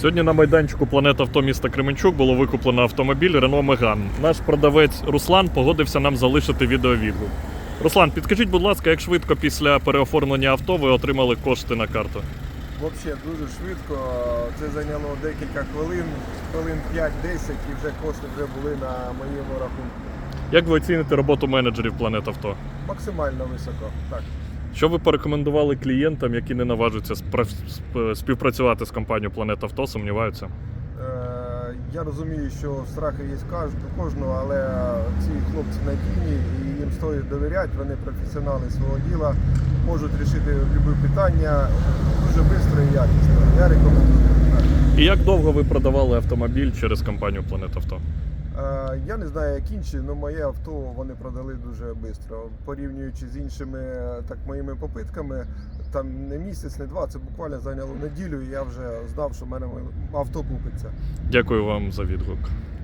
Сьогодні на майданчику Планета Авто міста Кременчук було викуплено автомобіль Renault Megane. Наш продавець Руслан погодився нам залишити відеовідгук. Руслан, підкажіть, будь ласка, як швидко після переоформлення авто ви отримали кошти на карту? Взагалі дуже швидко. Це зайняло декілька хвилин, хвилин 5-10 і вже кошти вже були на моєму рахунку. Як ви оціните роботу менеджерів Планет Авто? Максимально високо. Так. Що ви порекомендували клієнтам, які не наважуються співпрацювати з компанією Планет Авто, сумніваються? Е, я розумію, що страхи є у кожного, але ці хлопці надійні і їм стоїть довіряти, вони професіонали свого діла, можуть рішити будь-які питання дуже швидко і якісно. Я рекомендую. І як довго ви продавали автомобіль через компанію Планет Авто? Я не знаю, як інші, але моє авто вони продали дуже швидко. Порівнюючи з іншими е, так моїми попитками, там не місяць, не два, це буквально зайняло неділю, і я вже знав, що в мене авто купиться. Дякую вам за відгук.